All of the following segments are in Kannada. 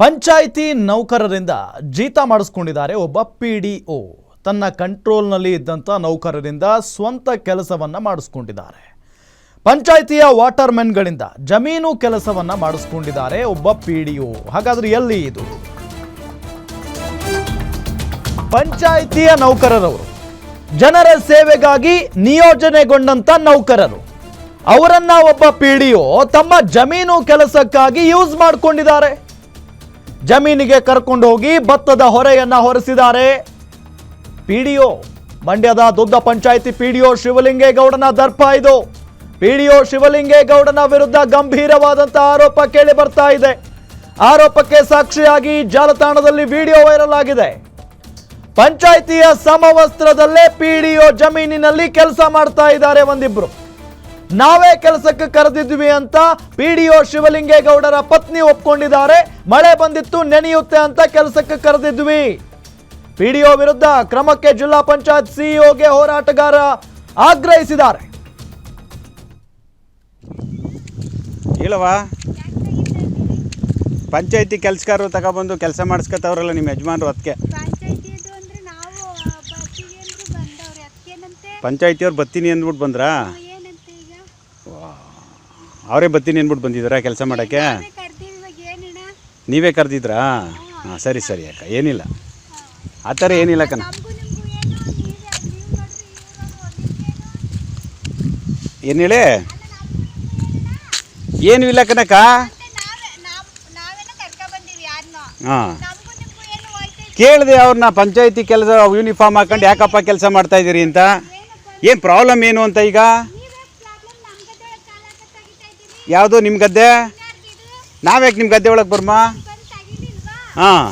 ಪಂಚಾಯಿತಿ ನೌಕರರಿಂದ ಜೀತ ಮಾಡಿಸ್ಕೊಂಡಿದ್ದಾರೆ ಒಬ್ಬ ಪಿ ಡಿ ಒ. ತನ್ನ ಕಂಟ್ರೋಲ್ನಲ್ಲಿ ಇದ್ದಂಥ ನೌಕರರಿಂದ ಸ್ವಂತ ಕೆಲಸವನ್ನು ಮಾಡಿಸ್ಕೊಂಡಿದ್ದಾರೆ. ಪಂಚಾಯಿತಿಯ ವಾಟರ್ಮೆನ್ಗಳಿಂದ ಜಮೀನು ಕೆಲಸವನ್ನು ಮಾಡಿಸ್ಕೊಂಡಿದ್ದಾರೆ ಒಬ್ಬ ಪಿ ಡಿ ಒ. ಹಾಗಾದ್ರೆ ಎಲ್ಲಿ ಇದು? ಪಂಚಾಯಿತಿಯ ನೌಕರರವರು. ಜನರ ಸೇವೆಗಾಗಿ ನಿಯೋಜನೆಗೊಂಡಂತ ನೌಕರರು. ಅವರನ್ನ ಒಬ್ಬ ಪಿ ಡಿ ಒ ತಮ್ಮ ಜಮೀನು ಕೆಲಸಕ್ಕಾಗಿ ಯೂಸ್ ಮಾಡಿಕೊಂಡಿದ್ದಾರೆ. ಜಮೀನಿಗೆ ಕರ್ಕೊಂಡು ಹೋಗಿ ಭತ್ತದ ಹೊರೆಯನ್ನ ಹೊರಿಸಿದ್ದಾರೆ. ಪಿಡಿಒ, ಮಂಡ್ಯದ ದೊಡ್ಡ ಪಂಚಾಯಿತಿ ಪಿಡಿಒ ಶಿವಲಿಂಗೇಗೌಡನ ದರ್ಪ ಇದು. ಪಿಡಿಒ ಶಿವಲಿಂಗೇಗೌಡನ ವಿರುದ್ಧ ಗಂಭೀರವಾದಂತಹ ಆರೋಪ ಕೇಳಿ ಬರ್ತಾ ಇದೆ. ಆರೋಪಕ್ಕೆ ಸಾಕ್ಷಿಯಾಗಿ ಜಾಲತಾಣದಲ್ಲಿ ವಿಡಿಯೋ ವೈರಲ್ ಆಗಿದೆ. ಪಂಚಾಯಿತಿಯ ಸಮವಸ್ತ್ರದಲ್ಲೇ ಪಿಡಿಒ ಜಮೀನಿನಲ್ಲಿ ಕೆಲಸ ಮಾಡ್ತಾ ಇದ್ದಾರೆ ಒಂದಿಬ್ರು. ನಾವೇ ಕೆಲಸಕ್ಕೆ ಕರೆದಿದ್ವಿ ಅಂತ ಪಿ ಡಿ ಒ ಶಿವಲಿಂಗೇಗೌಡರ ಪತ್ನಿ ಒಪ್ಕೊಂಡಿದ್ದಾರೆ. ಮಳೆ ಬಂದಿತ್ತು ನೆನೆಯುತ್ತೆ ಅಂತ ಕೆಲಸಕ್ಕೆ ಕರೆದಿದ್ವಿ. ಪಿ ಡಿ ಒ ವಿರುದ್ಧ ಕ್ರಮಕ್ಕೆ ಜಿಲ್ಲಾ ಪಂಚಾಯತ್ ಸಿಇಒಗೆ ಹೋರಾಟಗಾರ ಆಗ್ರಹಿಸಿದ್ದಾರೆ. ಇಲ್ಲವಾ ಪಂಚಾಯತಿ ಕೆಲಸಗಾರರು ತಗೊಬಂದು ಕೆಲಸ ಮಾಡಿಸ್ಕೊತವ್ರಲ್ಲ ನಿಮ್ಮ ಯಜಮಾನ್ರು ಅದಕ್ಕೆ ಪಂಚಾಯತಿಯವ್ರು ಬತ್ತೀನಿ ಅಂದ್ಬಿಟ್ಟು ಬಂದ್ರಾ? ಅವರೇ ಬತ್ತೀನಿ ಅಂದ್ಬಿಟ್ಟು ಬಂದಿದ್ದೀರಾ ಕೆಲಸ ಮಾಡೋಕ್ಕೆ? ನಾವೇ ಕರೆದಿದ್ರಾ? ಹಾಂ. ಸರಿ ಸರಿ ಅಕ್ಕ ಏನಿಲ್ಲ. ಆ ಥರ ಏನಿಲ್ಲ ಕಣ. ಏನು ಹೇಳಿ ಏನು. ಇಲ್ಲ ಕನಕ ಹಾಂ. ಕೇಳಿದೆ ಅವ್ರನ್ನ ಪಂಚಾಯತಿ ಕೆಲಸ ಯೂನಿಫಾರ್ಮ್ ಹಾಕೊಂಡು ಯಾಕಪ್ಪ ಕೆಲಸ ಮಾಡ್ತಾ ಇದ್ದೀರಿ ಅಂತ? ಏನು ಪ್ರಾಬ್ಲಮ್ ಏನು ಅಂತ ಈಗ ನೀವೇ ಪ್ರಾಬ್ಲಮ್ ನಮ್ಮ ಗದ್ದೆ ಒಳಗೆ ಕಾಲ ಹಾಕಿ ತೆಗಿತಾ ಇದ್ದೀವಿ ಯಾವುದು ನಿಮ್ಮ ಗದ್ದೆ? ನಾವ್ಯಾಕೆ ನಿಮ್ಮ ಗದ್ದೆ ಒಳಗೆ ಬರ್ಮ? ಹಾಂ.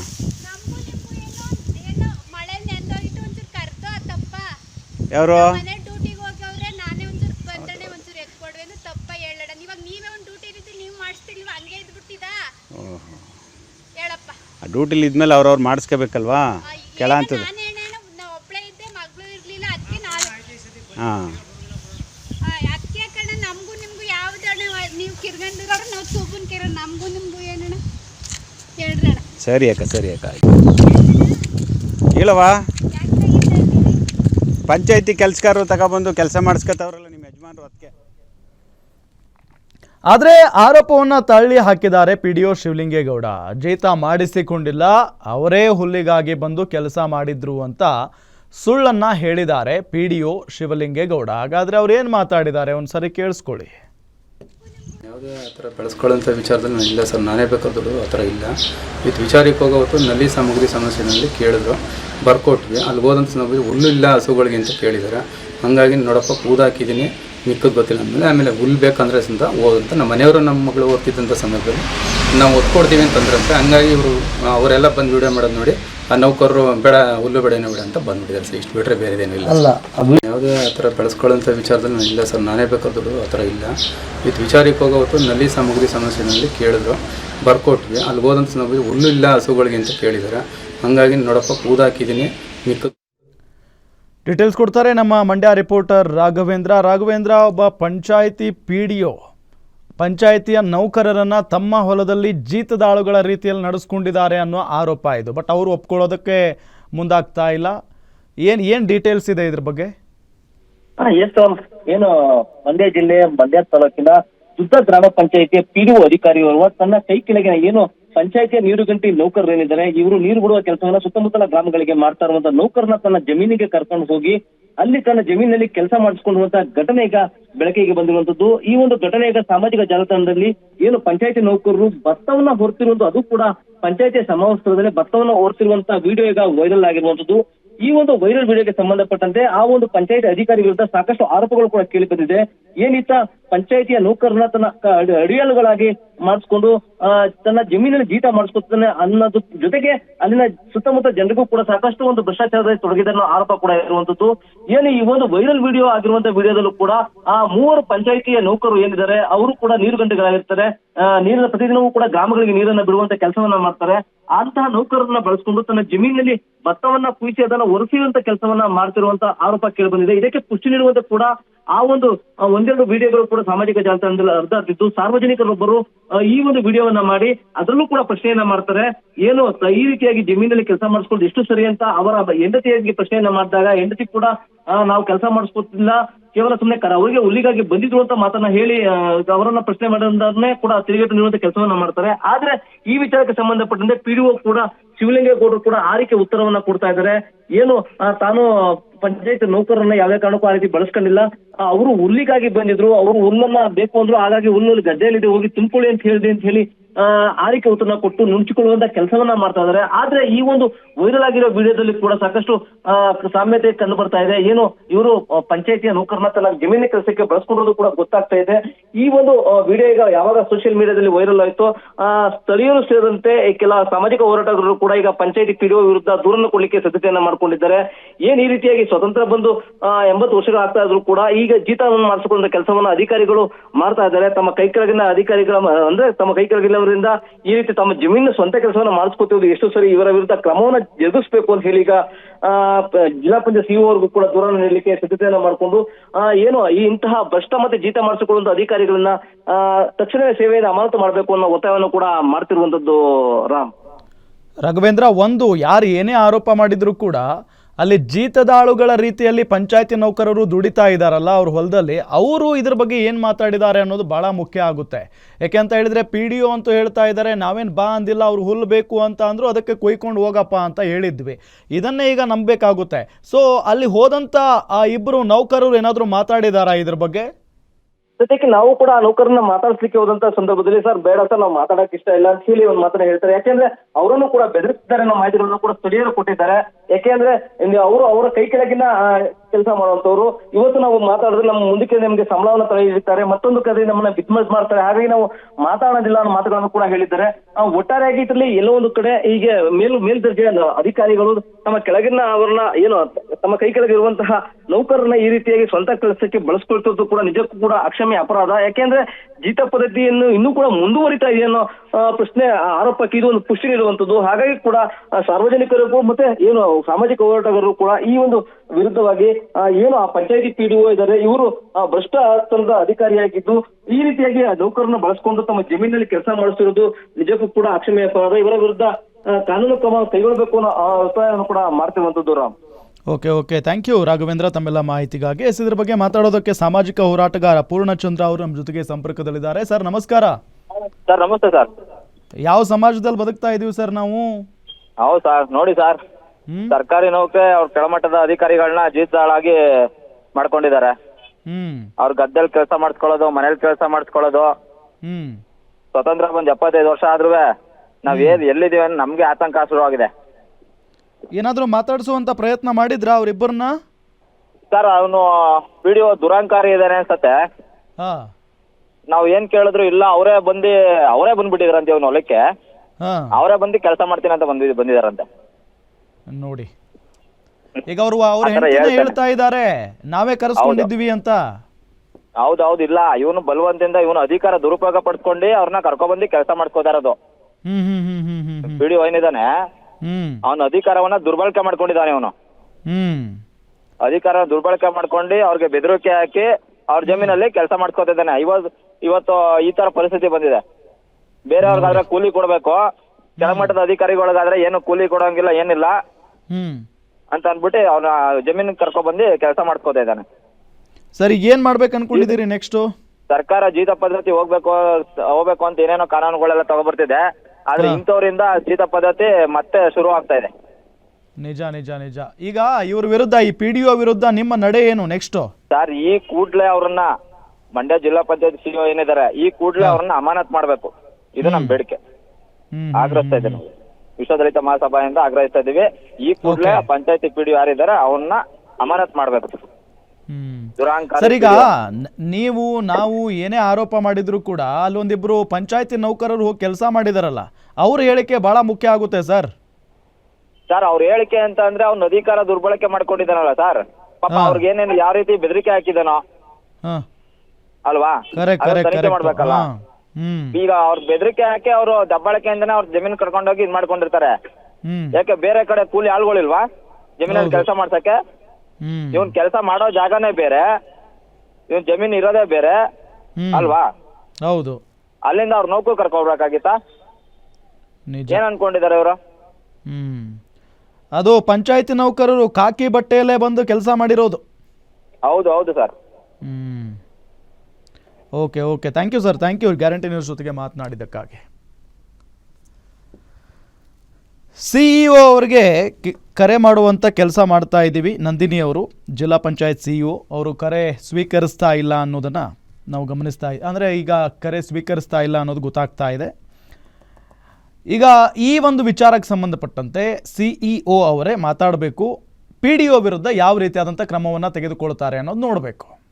ಯಾರು ಡ್ಯೂಟಿಲಿ ಇದ್ಮೇಲೆ ಅವ್ರವ್ರು ಮಾಡಿಸ್ಕೋಬೇಕಲ್ವಾ? ಕೆಳ ಅಂತದ ಒಂಚೂರು ಸರಿ ಅಕ್ಕ ಸರಿ ಅಕ್ಕ. ಇಲ್ಲವಾ ಪಂಚಾಯತಿ ಕೆಲ್ಸಗಾರರು ತಗೊಬಂದು ಕೆಲಸ ಮಾಡಿಸ್ಕೊತವ್ರಲ್ಲ ನಿಮ್ಮ ಯಜಮಾನರು ಅದಕ್ಕೆ ಆದರೆ ಆರೋಪವನ್ನ ತಳ್ಳಿ ಹಾಕಿದ್ದಾರೆ ಪಿ ಡಿ ಒ ಶಿವಲಿಂಗೇಗೌಡ. ಜೀತ ಮಾಡಿಸಿಕೊಂಡಿಲ್ಲ ಅವರೇ ಹುಲ್ಲಿಗಾಗಿ ಬಂದು ಕೆಲಸ ಮಾಡಿದ್ರು ಅಂತ ಸುಳ್ಳನ್ನ ಹೇಳಿದ್ದಾರೆ ಪಿ ಡಿ ಒ ಶಿವಲಿಂಗೇಗೌಡ. ಹಾಗಾದ್ರೆ ಅವ್ರು ಏನು ಮಾತಾಡಿದ್ದಾರೆ? ಒಂದ್ಸರಿ ಕೇಳಿಸ್ಕೊಳ್ಳಿ. ಯಾವುದೇ ಆ ಥರ ಬೆಳೆಸ್ಕೊಳ್ಳೋಂಥ ವಿಚಾರದಲ್ಲಿ ನಾನು ಇಲ್ಲ ಸರ್. ನಾನೇ ಬೇಕಾದ ದುಡ್ಡು, ಆ ಥರ ಇಲ್ಲ. ಇದು ವಿಚಾರಕ್ಕೆ ಹೋಗೋ ಹೊತ್ತು ನಲ್ಲಿ ಸಾಮಗ್ರಿ ಸಮಸ್ಯೆನಲ್ಲಿ ಕೇಳಿದ್ರು. ಬರ್ಕೊಟ್ವಿ. ಅಲ್ಲಿ ಹೋದಂಥ ಸಂದರ್ಭದಲ್ಲಿ ಹುಲ್ಲು ಇಲ್ಲ ಹಸುಗಳಿಗೆ ಅಂತ ಕೇಳಿದ್ದಾರೆ ಹಾಗಾಗಿ ನೋಡಪ್ಪ ಕೂದಾಕಿದ್ದೀನಿ ಮಿಕ್ಕದ್ದು ಗೊತ್ತಿಲ್ಲ. ಅಂದಮೇಲೆ ಆಮೇಲೆ ಹುಲ್ಲು ಬೇಕಂದ್ರೆ ಸಂತ ಹೋದಂತ ನಮ್ಮ ಮನೆಯವರು ನಮ್ಮ ಮಗಳು ಓದ್ತಿದ್ದಂಥ ಸಂದರ್ಭದಲ್ಲಿ ನಾವು ಒತ್ಕೊಡ್ತೀವಿ ಅಂತಂದ್ರಂತೆ ಹಂಗಾಗಿ ಇವರು, ಅವರೆಲ್ಲ ಬಂದು ವೀಡಿಯೋ ಮಾಡೋದು ನೋಡಿ ಆ ನೌಕರರು ಬೇಡ ಹುಲ್ಲು ಬೇಡನೇ ಬೇಡ ಅಂತ ಬಂದ್ಬಿಟ್ಟಿದ್ದಾರೆ ಸರ್. ಇಷ್ಟು ಬಿಟ್ಟರೆ ಬೇರೆ ಏನಿಲ್ಲ ಯಾವುದೇ ಆ ಥರ ಬೆಳೆಸ್ಕೊಳ್ಳೋಂಥ ವಿಚಾರದಲ್ಲಿ ನಾನು ಇಲ್ಲ ಸರ್. ನಾನೇ ಬೇಕಾದ ದುಡ್ಡು ಆ ಥರ ಇಲ್ಲ. ಇದು ವಿಚಾರಕ್ಕೆ ಹೋಗೋ ಹೊತ್ತು ನಲ್ಲಿ ಸಾಮಗ್ರಿ ಸಮಸ್ಯೆನಲ್ಲಿ ಕೇಳಿದ್ರು. ಬರ್ಕೊಟ್ವಿ. ಅಲ್ಲಿ ಹೋದಂಥ ಸಂದರ್ಭದಲ್ಲಿ ಹುಲ್ಲು ಇಲ್ಲ ಹಸುಗಳಿಗೆ ಅಂತ ಕೇಳಿದ್ದಾರೆ. ಹಾಗಾಗಿ ನೋಡಪ್ಪ ಕೂದಾಕಿದ್ದೀನಿ. ಮಿಕ್ಕ ಡೀಟೇಲ್ಸ್ ಕೊಡ್ತಾರೆ ನಮ್ಮ ಮಂಡ್ಯ ರಿಪೋರ್ಟರ್ ರಾಘವೇಂದ್ರ. ರಾಘವೇಂದ್ರ ಒಬ್ಬ ಪಂಚಾಯಿತಿ ಪಿ ಡಿ ಒ ಪಂಚಾಯಿತಿಯ ನೌಕರರನ್ನ ತಮ್ಮ ಹೊಲದಲ್ಲಿ ಜೀತದಾಳುಗಳ ರೀತಿಯಲ್ಲಿ ನಡೆಸ್ಕೊಂಡಿದ್ದಾರೆ ಅನ್ನೋ ಆರೋಪ ಇದು. ಬಟ್ ಅವರು ಒಪ್ಕೊಳ್ಳೋದಕ್ಕೆ ಮುಂದಾಗ್ತಾ ಇಲ್ಲ. ಏನು ಏನು ಡೀಟೇಲ್ಸ್ ಇದೆ ಇದ್ರ ಬಗ್ಗೆ? ಏನು, ಮಂಡ್ಯ ಜಿಲ್ಲೆ, ಮಂಡ್ಯ ತಾಲೂಕಿನ ಶುದ್ಧ ಗ್ರಾಮ ಪಂಚಾಯಿತಿಯ ಪಿಡಿಒ ಅಧಿಕಾರಿಯವರು ತನ್ನ ಕೈ ಕೆಳಗಿನ ಏನು ಪಂಚಾಯತಿಯ ನೀರು ಗಂಟಿ ನೌಕರರು ಏನಿದ್ದಾರೆ, ಇವರು ನೀರು ಬಿಡುವ ಕೆಲಸವನ್ನ ಸುತ್ತಮುತ್ತಲ ಗ್ರಾಮಗಳಿಗೆ ಮಾಡ್ತಾ ಇರುವಂತಹ ನೌಕರನ ತನ್ನ ಜಮೀನಿಗೆ ಕರ್ಕೊಂಡು ಹೋಗಿ, ಅಲ್ಲಿ ತನ್ನ ಜಮೀನಿನಲ್ಲಿ ಕೆಲಸ ಮಾಡಿಸ್ಕೊಂಡಿರುವಂತಹ ಘಟನೆ ಈಗ ಬೆಳಕಿಗೆ ಬಂದಿರುವಂತದ್ದು. ಈ ಒಂದು ಘಟನೆ ಈಗ ಸಾಮಾಜಿಕ ಜಾಲತಾಣದಲ್ಲಿ ಏನು ಪಂಚಾಯತಿ ನೌಕರರು ಭತ್ತವನ್ನ ಹೊರತಿರುವಂತ ಅದು ಕೂಡ ಪಂಚಾಯಿತಿ ಸಮಾವೇಶದಲ್ಲಿ ಭತ್ತವನ್ನ ಹೊರತಿರುವಂತಹ ವಿಡಿಯೋ ಈಗ ವೈರಲ್ ಆಗಿರುವಂತದ್ದು. ಈ ಒಂದು ವೈರಲ್ ವಿಡಿಯೋಗೆ ಸಂಬಂಧಪಟ್ಟಂತೆ ಆ ಒಂದು ಪಂಚಾಯತ್ ಅಧಿಕಾರಿ ವಿರುದ್ಧ ಸಾಕಷ್ಟು ಆರೋಪಗಳು ಕೂಡ ಕೇಳಿ ಬಂದಿದೆ. ಏನಿತ್ತ ಪಂಚಾಯತಿಯ ನೌಕರನ ತನ್ನ ಅಡಿಯಲುಗಳಾಗಿ ಮಾಡಿಸ್ಕೊಂಡು ತನ್ನ ಜಮೀನಿನ ಜೀತ ಮಾಡಿಸ್ಕೊತಾನೆ ಅನ್ನೋದು ಜೊತೆಗೆ ಅಲ್ಲಿನ ಸುತ್ತಮುತ್ತ ಜನರಿಗೂ ಕೂಡ ಸಾಕಷ್ಟು ಒಂದು ಭ್ರಷ್ಟಾಚಾರದಲ್ಲಿ ತೊಡಗಿದೆ ಅನ್ನೋ ಆರೋಪ ಕೂಡ ಇರುವಂತದ್ದು. ಏನು ಈ ಒಂದು ವೈರಲ್ ವಿಡಿಯೋ ಆಗಿರುವಂತಹ ವಿಡಿಯೋದಲ್ಲೂ ಕೂಡ, ಆ, ಮೂವರು ಪಂಚಾಯತಿಯ ನೌಕರರು ಏನಿದ್ದಾರೆ, ಅವರು ಕೂಡ ನೀರು ಗಂಟೆಗಳಾಗಿರ್ತಾರೆ. ನೀರಿನ ಪ್ರತಿದಿನವೂ ಕೂಡ ಗ್ರಾಮಗಳಿಗೆ ನೀರನ್ನ ಬಿಡುವಂತ ಕೆಲಸವನ್ನ ಮಾಡ್ತಾರೆ. ಅಂತಹ ನೌಕರರನ್ನ ಬಳಸ್ಕೊಂಡು ತನ್ನ ಜಮೀನಿನಲ್ಲಿ ಭತ್ತವನ್ನ ಕುಯಿಸಿ ಅದನ್ನ ಒರೆಸಿರುವಂತ ಕೆಲಸವನ್ನ ಮಾಡ್ತಿರುವಂತ ಆರೋಪ ಕೇಳಿ ಬಂದಿದೆ. ಇದಕ್ಕೆ ಪುಷ್ಟಿ ನೀಡುವಂತೆ ಕೂಡ ಆ ಒಂದು ಒಂದೆರಡು ವಿಡಿಯೋಗಳು ಕೂಡ ಸಾಮಾಜಿಕ ಜಾಲತಾಣದಲ್ಲಿ ಹರಿದಾಡ್ತಿದ್ದು ಸಾರ್ವಜನಿಕರೊಬ್ಬರು ಈ ಒಂದು ವಿಡಿಯೋವನ್ನ ಮಾಡಿ ಅದರಲ್ಲೂ ಕೂಡ ಪ್ರಶ್ನೆಯನ್ನ ಮಾಡ್ತಾರೆ. ಏನು ಈ ರೀತಿಯಾಗಿ ಜಮೀನಲ್ಲಿ ಕೆಲಸ ಮಾಡಿಸ್ಕೊಂಡು ಎಷ್ಟು ಸರಿ ಅಂತ ಅವರ ಹೆಂಡತಿಯಾಗಿ ಪ್ರಶ್ನೆಯನ್ನ ಮಾಡಿದಾಗ ಹೆಂಡತಿ ಕೂಡ ನಾವು ಕೆಲಸ ಮಾಡಿಸ್ಕೊತಿಲ್ಲ, ಕೇವಲ ಸುಮ್ಮನೆ ಕರ, ಅವರಿಗೆ ಹುಲ್ಲಿಗಾಗಿ ಬಂದಿದ್ರು ಅಂತ ಮಾತನ್ನ ಹೇಳಿ ಅವರನ್ನ ಪ್ರಶ್ನೆ ಮಾಡೋದನ್ನೇ ಕೂಡ ತಿರುಗೇಟು ನೀಡುವಂತ ಕೆಲಸವನ್ನ ಮಾಡ್ತಾರೆ. ಆದ್ರೆ ಈ ವಿಚಾರಕ್ಕೆ ಸಂಬಂಧಪಟ್ಟಂತೆ ಪಿಡಿಒ ಕೂಡ, ಶಿವಲಿಂಗೇಗೌಡರು ಕೂಡ ಆರಿಕೆ ಉತ್ತರವನ್ನ ಕೊಡ್ತಾ ಇದ್ದಾರೆ. ಏನು ತಾನು ಪಂಚಾಯತ್ ನೌಕರನ್ನ ಯಾವ್ದೇ ಕಾರಣಕ್ಕೂ ಆ ರೀತಿ ಬಳಸ್ಕೊಂಡಿಲ್ಲ. ಅವರು ಹುಲ್ಲಿಗಾಗಿ ಬಂದಿದ್ರು, ಅವರು ಹುಲ್ಲನ್ನ ಬೇಕು ಅಂದ್ರು, ಹಾಗಾಗಿ ಹುಲ್ಲು ಗದ್ದೆಯಲ್ಲಿದೆ, ಹೋಗಿ ತುಂಬಿಕೊಳ್ಳಿ ಅಂತ ಹೇಳಿದೆ ಅಂತ ಹೇಳಿ ಆರಿಕೆ ಉತ್ತರ ಕೊಟ್ಟು ನುಣುಚಿಕೊಳ್ಳುವಂತ ಕೆಲಸವನ್ನ ಮಾಡ್ತಾ ಇದ್ದಾರೆ ಆದ್ರೆ ಈ ಒಂದು ವೈರಲ್ ಆಗಿರೋ ವಿಡಿಯೋದಲ್ಲಿ ಕೂಡ ಸಾಕಷ್ಟು ಸಾಮ್ಯತೆ ಕಂಡು ಬರ್ತಾ ಇದೆ. ಏನು, ಇವರು ಪಂಚಾಯತಿಯ ನೌಕರನ ತನ್ನ ಜಮೀನಿನ ಕೆಲಸಕ್ಕೆ ಬಳಸ್ಕೊಂಡಿರೋದು ಕೂಡ ಗೊತ್ತಾಗ್ತಾ ಇದೆ. ಈ ಒಂದು ವಿಡಿಯೋ ಈಗ ಯಾವಾಗ ಸೋಷಿಯಲ್ ಮೀಡಿಯಾದಲ್ಲಿ ವೈರಲ್ ಆಯ್ತು ಸ್ಥಳೀಯರು ಸೇರಿದಂತೆ ಕೆಲ ಸಾಮಾಜಿಕ ಹೋರಾಟಗಾರರು ಕೂಡ ಈಗ ಪಂಚಾಯತಿ ಪಿಡಿಒ ವಿರುದ್ಧ ದೂರನ್ನು ಕೊಡ್ಲಿಕ್ಕೆ ಸಿದ್ಧತೆಯನ್ನ ಮಾಡ್ಕೊಂಡಿದ್ದಾರೆ. ಏನ್ ಈ ರೀತಿಯಾಗಿ ಸ್ವತಂತ್ರ ಬಂದು ಎಂಬತ್ತು ವರ್ಷಗಳು ಆಗ್ತಾ ಇದ್ರು ಕೂಡ ಈಗ ಜೀತವನ್ನು ಮಾಡಿಸಿಕೊಂಡ ಕೆಲಸವನ್ನ ಅಧಿಕಾರಿಗಳು ಮಾಡ್ತಾ ಇದ್ದಾರೆ. ತಮ್ಮ ಕೈ ಕೆಳಗಿನ ಅಧಿಕಾರಿಗಳ, ಅಂದ್ರೆ ತಮ್ಮ ಕೈ ಕೆಳಗಿನವರಿಂದ ಈ ರೀತಿ ತಮ್ಮ ಜಮೀನು ಸ್ವಂತ ಕೆಲಸವನ್ನ ಮಾಡಿಸ್ಕೊತಿರೋದು ಎಷ್ಟು ಸರಿ ಇವರ ವಿರುದ್ಧ ಕ್ರಮವನ್ನ ಜರುಗಿಸಬೇಕು ಅಂತ ಹೇಳಿ ಈಗ ಜಿಲ್ಲಾ ಪಂಚಾಯತ್ ಸಿಇಒ ಕೂಡ ದೂರ ನೀಡಲಿಕ್ಕೆ ಸಿದ್ಧತೆಯನ್ನ ಮಾಡಿಕೊಂಡು ಏನು ಈ ಇಂತಹ ಭ್ರಷ್ಟ ಮತ್ತೆ ಜೀತ ಮಾಡಿಸಿಕೊಳ್ಳುವಂತ ಅಧಿಕಾರಿಗಳನ್ನ ತಕ್ಷಣವೇ ಸೇವೆಯನ್ನು ಅಮಾನತು ಮಾಡಬೇಕು ಅನ್ನೋ ಒತ್ತಾಯವನ್ನು ಕೂಡ ಮಾಡ್ತಿರುವಂತದ್ದು ರಾಮ್. ರಾಘವೇಂದ್ರ, ಒಂದು ಯಾರು ಏನೇ ಆರೋಪ ಮಾಡಿದ್ರು ಕೂಡ ಅಲ್ಲಿ ಜೀತದಾಳುಗಳ ರೀತಿಯಲ್ಲಿ ಪಂಚಾಯತಿ ನೌಕರರು ದುಡಿತಾ ಇದ್ದಾರಲ್ಲ ಅವ್ರ ಹೊಲದಲ್ಲಿ, ಅವರು ಇದ್ರ ಬಗ್ಗೆ ಏನು ಮಾತಾಡಿದ್ದಾರೆ ಅನ್ನೋದು ಭಾಳ ಮುಖ್ಯ ಆಗುತ್ತೆ. ಯಾಕೆ ಅಂತ ಹೇಳಿದ್ರೆ, ಪಿ ಡಿ ಒ ಅಂತೂ ಹೇಳ್ತಾ ಇದ್ದಾರೆ, ನಾವೇನು ಬಾ ಅಂದಿಲ್ಲ, ಅವ್ರು ಹುಲ್ಲು ಬೇಕು ಅಂತ ಅಂದರು ಅದಕ್ಕೆ ಕೊಯ್ಕೊಂಡು ಹೋಗಪ್ಪ ಅಂತ ಹೇಳಿದ್ವಿ. ಇದನ್ನೇ ಈಗ ನಂಬಬೇಕಾಗುತ್ತೆ. ಸೊ ಅಲ್ಲಿ ಹೋದಂಥ ಆ ಇಬ್ಬರು ನೌಕರರು ಏನಾದರೂ ಮಾತಾಡಿದಾರಾ ಇದ್ರ ಬಗ್ಗೆ? ಜೊತೆಗೆ ನಾವು ಕೂಡ ಆ ನೌಕರನ್ನ ಮಾತಾಡ್ಸ್ಲಿಕ್ಕೆ ಹೋದಂತ ಸಂದರ್ಭದಲ್ಲಿ ಸರ್ ಬೇಡ ಸರ್, ನಾವು ಮಾತಾಡಕ್ ಇಷ್ಟ ಇಲ್ಲ ಅಂತ ಹೇಳಿ ಒಂದು ಮಾತನ್ನ ಹೇಳ್ತಾರೆ. ಯಾಕೆಂದ್ರೆ ಅವರನ್ನು ಕೂಡ ಬೆದರಿಸಿದ್ದಾರೆ ಅನ್ನೋ ಮಾಹಿತಿಗಳನ್ನು ಕೂಡ ಸ್ಥಳೀಯರು ಕೊಟ್ಟಿದ್ದಾರೆ. ಯಾಕೆಂದ್ರೆ ಅವರು ಅವರ ಕೈ ಕೆಳಗಿನ ಕೆಲಸ ಮಾಡುವಂತವ್ರು. ಇವತ್ತು ನಾವು ಮಾತಾಡಿದ್ರೆ ನಮ್ಮ ಮುಂದಕ್ಕೆ ನಿಮ್ಗೆ ಸಂಬಳವನ್ನು ತೆಗೆದಿರ್ತಾರೆ ಮತ್ತೊಂದು ಕಡೆ ನಮ್ಮನ್ನ ಬಿಸ್ನೆಸ್ ಮಾಡ್ತಾರೆ. ಹಾಗಾಗಿ ನಾವು ಮಾತಾಡೋದಿಲ್ಲ ಅನ್ನೋ ಮಾತುಗಳನ್ನು ಕೂಡ ಹೇಳಿದ್ದಾರೆ. ಒಟ್ಟಾರೆಯಾಗಿ ಇದರಲ್ಲಿ ಎಲ್ಲೋ ಒಂದು ಕಡೆ ಹೀಗೆ ಮೇಲ್ ಮೇಲ್ದರ್ಜೆಯ ಅಧಿಕಾರಿಗಳು ತಮ್ಮ ಕೆಳಗಿನ ಅವರನ್ನ ಏನು ತಮ್ಮ ಕೈ ಕೆಳಗಿರುವಂತಹ ನೌಕರರನ್ನ ಈ ರೀತಿಯಾಗಿ ಸ್ವಂತ ಕೆಲಸಕ್ಕೆ ಬಳಸ್ಕೊಳ್ತಿರೋದು ಕೂಡ ನಿಜಕ್ಕೂ ಕೂಡ ಅಕ್ಷಮ್ಯ ಅಪರಾಧ. ಯಾಕೆಂದ್ರೆ ಜೀತ ಪದ್ಧತಿಯನ್ನು ಇನ್ನೂ ಕೂಡ ಮುಂದುವರಿತಾ ಇದೆ ಅನ್ನೋ ಪ್ರಶ್ನೆ ಆರೋಪಕ್ಕೆ ಇದು ಒಂದು ಪುಷ್ಟಿ ನೀಡುವಂತದ್ದು. ಹಾಗಾಗಿ ಕೂಡ ಸಾರ್ವಜನಿಕರಿಗೂ ಮತ್ತೆ ಏನು ಸಾಮಾಜಿಕ ಹೋರಾಟಗಾರರು ಕೂಡ ಈ ಒಂದು ವಿರುದ್ಧವಾಗಿ ಏನು ಆ ಪಂಚಾಯತಿ ಪಿಡಿಒ ಇದ್ದಾರೆ ಇವರು ಭ್ರಷ್ಟ ಅಧಿಕಾರಿಯಾಗಿದ್ದು ಈ ರೀತಿಯಾಗಿ ಆ ನೌಕರನ್ನ ಬಳಸ್ಕೊಂಡು ತಮ್ಮ ಜಮೀನಲ್ಲಿ ಕೆಲಸ ಮಾಡಿಸಿರುವುದು ನಿಜಕ್ಕೂ ಕೂಡ ಅಕ್ಷಮ್ಯ ಅಪರಾಧ. ಇವರ ವಿರುದ್ಧ ಕಾನೂನು ಕ್ರಮ ಕೈಗೊಳ್ಳಬೇಕು ಅನ್ನೋ ಆ, ಒತ್ತಾಯವನ್ನು ಕೂಡ ಮಾಡ್ತಿರುವಂತದ್ದು Ram okay okay. Thank you Raghavendra ತಮ್ಮೆಲ್ಲ ಮಾಹಿತಿಗಾಗಿ. ಎಸ್ ಇದ್ರ ಬಗ್ಗೆ ಮಾತಾಡೋದಕ್ಕೆ ಸಾಮಾಜಿಕ ಹೋರಾಟಗಾರ ಪೂರ್ಣಚಂದ್ರ ಅವರು ನಮ್ಮ ಜೊತೆಗೆ ಸಂಪರ್ಕದಲ್ಲಿದ್ದಾರೆ. ಸರ್ ನಮಸ್ಕಾರ. ಸರ್ ನಮಸ್ತೆ ಸರ್ ಯಾವ ಸಮಾಜದಲ್ಲಿ ಬದುಕ್ತಾ ಇದೀವಿ ಸರ್ ನಾವು? ಹೌದು ಸರ್ ನೋಡಿ ಸರ್ ಹ್ಮ್. ಸರ್ಕಾರಿ ನೌಕೆ ಅವ್ರ ಕೆಳಮಟ್ಟದ ಅಧಿಕಾರಿಗಳನ್ನ ಜೀತಾಳಾಗಿ ಮಾಡ್ಕೊಂಡಿದ್ದಾರೆ. ಹ್ಮ್. ಅವ್ರ ಗದ್ದೆಲ್ ಕೆಲಸ ಮಾಡಿಸ್ಕೊಳ್ಳೋದು ಮನೇಲಿ ಕೆಲಸ ಮಾಡಿಸ್ಕೊಳ್ಳೋದು. ಹ್ಮ್. ಸ್ವತಂತ್ರ ಬಂದ್ ಎಪ್ಪತ್ತೈದು ವರ್ಷ ಆದ್ರೂ ನಾವ್ ಏನ್ ಎಲ್ಲಿದೀವಿ ಅಂತ ನಮ್ಗೆ ಆತಂಕ ಶುರುವಾಗಿದೆ. ಏನಾದರೂ ಮಾತಾಡಿಸುವಂತ ಪ್ರಯತ್ನ ಮಾಡಿದ್ರ ಅವರಿಬ್ಬರನ್ನ ಸರ್ ಅವನು ವಿಡಿಯೋ ದುರಂಕಾರಿ ಇದಾನೆ ಅನ್ಸತ್ತೆ. ಹಾ. ನಾವ್ ಏನ್ ಕೇಳಿದ್ರು ಇಲ್ಲ ಅವರೇ ಬಂದು ಅವರೇ ಬಂದ್ಬಿಟ್ಟಿದ್ರಂತೆ ಅವ್ನ ಹೊಲಕ್ಕೆ. ಹಾ. ಅವರೇ ಬಂದು ಕೆಲಸ ಮಾಡ್ತೀನಿ ಅಂತ ಬಂದಿದ್ ಬಂದಿದಾರಂತೆ. ನೋಡಿ. ಈಗ ಅವರು ಅವ್ರ ಆ ಥರ ಹೆಂಡತಿನೇ ಹೇಳ್ತಾನೆ. ಹೇಳ್ತಾ ಇದ್ದಾರೆ. ನಾವೇ ಕರೆಸ್ಕೊಂಡಿದ್ವಿ ಅಂತ. ಹೌದೌದು ಇಲ್ಲ. ಇವನು ಬಲವಂತದಿಂದ ಇವನು ಅಧಿಕಾರ ದುರುಪಯೋಗ ಪಡ್ಕೊಂಡು ಅವ್ರನ್ನ ಕರ್ಕೊಬಂದು ಕೆಲಸ ಮಾಡ್ಕೋತಾ ಅದು ಹ್ಮ್ ಹ್ಮ್ ಹ್ಮ್ ಹ್ಮ್ ಹ್ಮ್ ಹ್ಮ್. ವಿಡಿಯೋ ಏನಿದಾನೆ ಹ್ಮ್. ಅವನ ಅಧಿಕಾರವನ್ನ ದುರ್ಬಳಕೆ ಮಾಡ್ಕೊಂಡಿದ್ದಾನೆ ಅವನು. ಹ್ಮ್. ಅಧಿಕಾರ ದುರ್ಬಳಕೆ ಮಾಡ್ಕೊಂಡು ಅವ್ರಿಗೆ ಬೆದರಿಕೆ ಹಾಕಿ ಅವ್ರ ಜಮೀನಲ್ಲಿ ಕೆಲಸ ಮಾಡ್ಕೋತಿದ್ದಾನೆ ಇವತ್ ಇವತ್ತು ಈ ತರ ಪರಿಸ್ಥಿತಿ ಬಂದಿದೆ. ಬೇರೆಯವ್ರಿಗಾದ್ರೆ ಕೂಲಿ ಕೊಡ್ಬೇಕು. ಕೆಳಮಟ್ಟದ ಅಧಿಕಾರಿಗಳಿಗಾದ್ರೆ ಏನು ಕೂಲಿ ಕೊಡೋಂಗಿಲ್ಲ ಏನಿಲ್ಲ. ಹ್ಮ್. ಅಂತ ಅಂದ್ಬಿಟ್ಟು ಅವನ ಜಮೀನಿಗೆ ಕರ್ಕೊಬಂದು ಕೆಲಸ ಮಾಡ್ಕೋತಾ ಇದ್ದಾನೆ. ಸರ್ ಈಗ ಏನ್ ಮಾಡ್ಬೇಕು ಅನ್ಕೊಂಡಿದ್ದೀರಿ ನೆಕ್ಸ್ಟ್ ಸರ್ಕಾರ ಜೀತ ಪದ್ಧತಿ ಹೋಗ್ಬೇಕು ಹೋಗ್ಬೇಕು ಅಂತ ಏನೇನೋ ಕಾನೂನುಗಳೆಲ್ಲ ತಗೊಬರ್ತಿದೆ. ಆದ್ರೆ. ಇಂಥವ್ರಿಂದ ಜೀತ ಪದ್ಧತಿ ಮತ್ತೆ ಶುರು ಆಗ್ತಾ ಇದೆ. ನಿಜ ನಿಜ ನಿಜ. ಈಗ ಇವ್ರ ವಿರುದ್ಧ ಈ ಪಿ ಡಿ ಒ ವಿರುದ್ಧ ನಿಮ್ಮ ನಡೆ ಏನು ನೆಕ್ಸ್ಟ್ ಸರ್ ಈ ಕೂಡ್ಲೆ ಅವ್ರನ್ನ ಮಂಡ್ಯ ಜಿಲ್ಲಾ ಪಂಚಾಯತ್ ಸಿಇಒ ಏನಿದ್ದಾರೆ ಈ ಕೂಡ್ಲೆ ಅವ್ರನ್ನ ಅಮಾನತ್ ಮಾಡ್ಬೇಕು. ಇದು ನಮ್ ಬೇಡಿಕೆ. ಆಗ್ರಹಿಸ್ತಾ ಇದ್ದೀವಿ ನಾವು ವಿಶ್ವದಲಿತ ಮಹಾಸಭೆಯಿಂದ ಆಗ್ರಹಿಸ್ತಾ ಇದೀವಿ ಈ ಕೂಡಲೇ ಪಂಚಾಯತಿ ಪಿಡಿ ಯಾರಿದ್ದಾರೆ ಅವನ್ನ ಅಮಾನತ್ ಮಾಡ್ಬೇಕು. ಸರ್ ಈಗ ನೀವು ನಾವು ಏನೇ ಆರೋಪ ಮಾಡಿದ್ರು ಕೂಡ ಅಲ್ಲೊಂದಿಬ್ರು ಪಂಚಾಯತಿ ನೌಕರರು ಹೋಗಿ ಕೆಲಸ ಮಾಡಿದಾರಲ್ಲ ಅವ್ರ ಹೇಳಿಕೆ ಬಹಳ ಮುಖ್ಯ ಆಗುತ್ತೆ ಸರ್. ಸರ್ ಅವ್ರ ಹೇಳಿಕೆ ಅಂತ ಅಂದ್ರೆ ಅವ್ನ ಅಧಿಕಾರ ದುರ್ಬಳಕೆ ಮಾಡ್ಕೊಂಡಿದ್ದಾನಲ್ಲ ಸರ್. ಪಾಪ. ಅವ್ರಿಗೆ ಏನೇನು ಯಾವ ರೀತಿ ಬೆದರಿಕೆ ಹಾಕಿದನೋ ಅಲ್ವಾ? ಮಾಡ್ಬೇಕಲ್ಲ. ಹ್ಮ್. ಈಗ ಅವ್ರ ಬೆದರಿಕೆ ಹಾಕಿ ಅವರು ದಬ್ಬಾಳಿಕೆಯಿಂದನೇ ಅವ್ರ ಜಮೀನು ಕರ್ಕೊಂಡೋಗಿ ಇದ್ ಮಾಡ್ಕೊಂಡಿರ್ತಾರೆ. ಹ್ಮ್. ಯಾಕೆ ಬೇರೆ ಕಡೆ ಕೂಲಿ ಆಳುಗಳಿಲ್ವಾ? ಜಮೀನಲ್ಲಿ ಕೆಲಸ ಮಾಡ್ಸಕ್ಕೆ? ಹ್ಮ್. ಇವನ್ ಕೆಲಸ ಮಾಡೋ ಜಾಗನೇ ಬೇರೆ. ಇವನ್ ಜಮೀನ್ ಇರೋದೇ ಬೇರೆ. ಹ್ಮ್. ಅಲ್ವಾ? ಹೌದು. ಅಲ್ಲಿಂದ ಅವ್ರ ನೌಕರು ಕರ್ಕೊಬೇಕಾಗಿತ್ತ ನಿಜ. ಏನ್ ಅನ್ಕೊಂಡಿದ್ದಾರೆ ಇವರು? ಹ್ಮ್. ಅದು ಪಂಚಾಯತಿ ನೌಕರರು ಕಾಕಿ ಬಟ್ಟೆಯಲ್ಲೇ ಬಂದು ಕೆಲಸ ಮಾಡಿರೋದು. ಹೌದು ಹೌದು sir. Hmm. Okay okay thank you sir thank you guarantee news ಜೊತೆಗೆ ಮಾತನಾಡಿದ್ದಕ್ಕಾಗಿ. ಸಿಇಒ ಅವರಿಗೆ ಕಿ- ಕರೆ ಮಾಡುವಂಥ ಕೆಲಸ ಮಾಡ್ತಾ ಇದ್ದೀವಿ. ನಂದಿನಿ ಅವರು, ಜಿಲ್ಲಾ ಪಂಚಾಯತ್ ಸಿಇಒ ಅವರು ಕರೆ ಸ್ವೀಕರಿಸ್ತಾ ಇಲ್ಲ ಅನ್ನೋದನ್ನು ನಾವು ಗಮನಿಸ್ತಾ ಅಂದರೆ ಈಗ ಕರೆ ಸ್ವೀಕರಿಸ್ತಾ ಇಲ್ಲ ಅನ್ನೋದು ಗೊತ್ತಾಗ್ತಾ ಇದೆ. ಈಗ ಈ ಒಂದು ವಿಚಾರಕ್ಕೆ ಸಂಬಂಧಪಟ್ಟಂತೆ ಸಿಇಒ ಅವರೇ ಮಾತಾಡಬೇಕು. ಪಿ ಡಿ ಒ ವಿರುದ್ಧ ಯಾವ ರೀತಿಯಾದಂಥ ಕ್ರಮವನ್ನು ತೆಗೆದುಕೊಳ್ತಾರೆ ಅನ್ನೋದು ನೋಡಬೇಕು.